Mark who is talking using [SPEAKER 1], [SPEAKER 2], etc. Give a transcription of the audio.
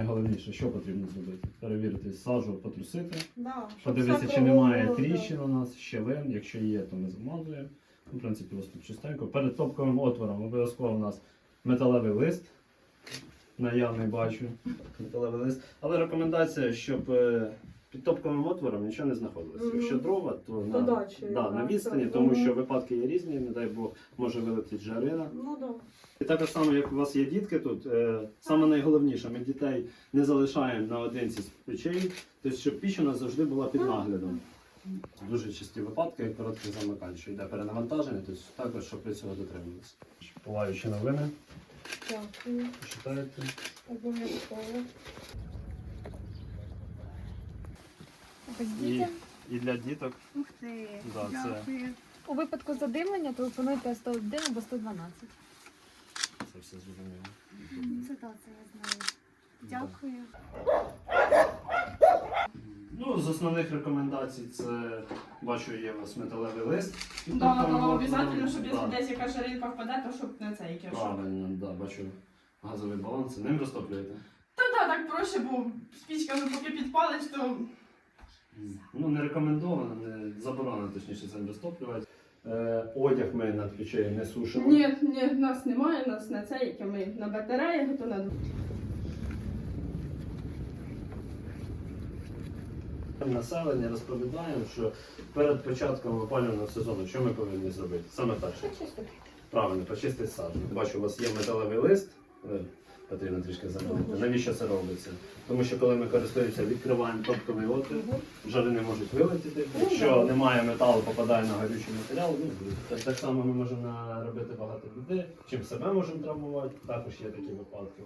[SPEAKER 1] Найголовніше, що потрібно зробити? Перевірити сажу, потрусити,
[SPEAKER 2] Да, щоб
[SPEAKER 1] подивитися,
[SPEAKER 2] все
[SPEAKER 1] чи немає
[SPEAKER 2] да.
[SPEAKER 1] тріщин у нас, щелин. Якщо є, то ми замазуємо. Ну, В принципі, ось тут чистенько. Перед топковим отвором обов'язково у нас металевий лист. Наявний бачу. Металевий лист. Але рекомендація, щоб е, під топковим отвором нічого не знаходилося.
[SPEAKER 2] Мгм.
[SPEAKER 1] Якщо дрова, то на,
[SPEAKER 2] Подачі,
[SPEAKER 1] да,
[SPEAKER 2] да,
[SPEAKER 1] на відстані,
[SPEAKER 2] це-
[SPEAKER 1] тому
[SPEAKER 2] Мгм.
[SPEAKER 1] що випадки є різні, не дай Бог, може вилетіти жарина.
[SPEAKER 2] Ну да.
[SPEAKER 1] І так само, як у вас є дітки тут, е, саме найголовніше, ми дітей не залишаємо наодинці з печей, тобто, щоб піч у нас завжди була під наглядом. Дуже часті випадки, як короткий замикань, що йде перенавантаження, тобто також, щоб ви цього дотримувалися. Палаючі новини,
[SPEAKER 2] Дякую.
[SPEAKER 1] читаєте.
[SPEAKER 2] Обов'язково.
[SPEAKER 3] Без
[SPEAKER 1] І,
[SPEAKER 3] дітям.
[SPEAKER 1] і для діток.
[SPEAKER 3] Ух ти.
[SPEAKER 1] Да, це-
[SPEAKER 3] Дякую. У випадку задимлення телефонуйте 101 або 112.
[SPEAKER 1] Це все зрозуміло.
[SPEAKER 3] Це так, це я знаю. Дякую.
[SPEAKER 1] Ну, з основних рекомендацій це бачу, є у вас металевий лист.
[SPEAKER 4] Да, да,
[SPEAKER 1] Тобто,
[SPEAKER 4] да,
[SPEAKER 1] ну,
[SPEAKER 4] обов'язково, щоб
[SPEAKER 1] да.
[SPEAKER 4] якщо десь якась жаринка впаде, то щоб не цей кишок.
[SPEAKER 1] Правильно, да, бачу газовий баланс, ним розтоплюєте.
[SPEAKER 4] Та да, так проще, бо спічка поки підпалиш, то
[SPEAKER 1] Ну, не рекомендовано, не заборонено, точніше, це не розтоплювати. Е, одяг ми над печею не сушимо.
[SPEAKER 2] Ні, ні, в нас немає, в нас на це, яке ми на батареях, то на
[SPEAKER 1] Населення розповідаємо, що перед початком опалювального сезону що ми повинні зробити? Саме перше. Правильно, почистити саджу. Бачу, у вас є металевий лист. Потрібно трішки замінити. Навіщо це робиться? Тому що коли ми користуємося, відкриваємо топковий отвір, жарини можуть вилетіти. Якщо немає металу, попадає на гарючий матеріал. Ну, так, само ми можемо наробити багато людей, Чим себе можемо травмувати, також є такі випадки.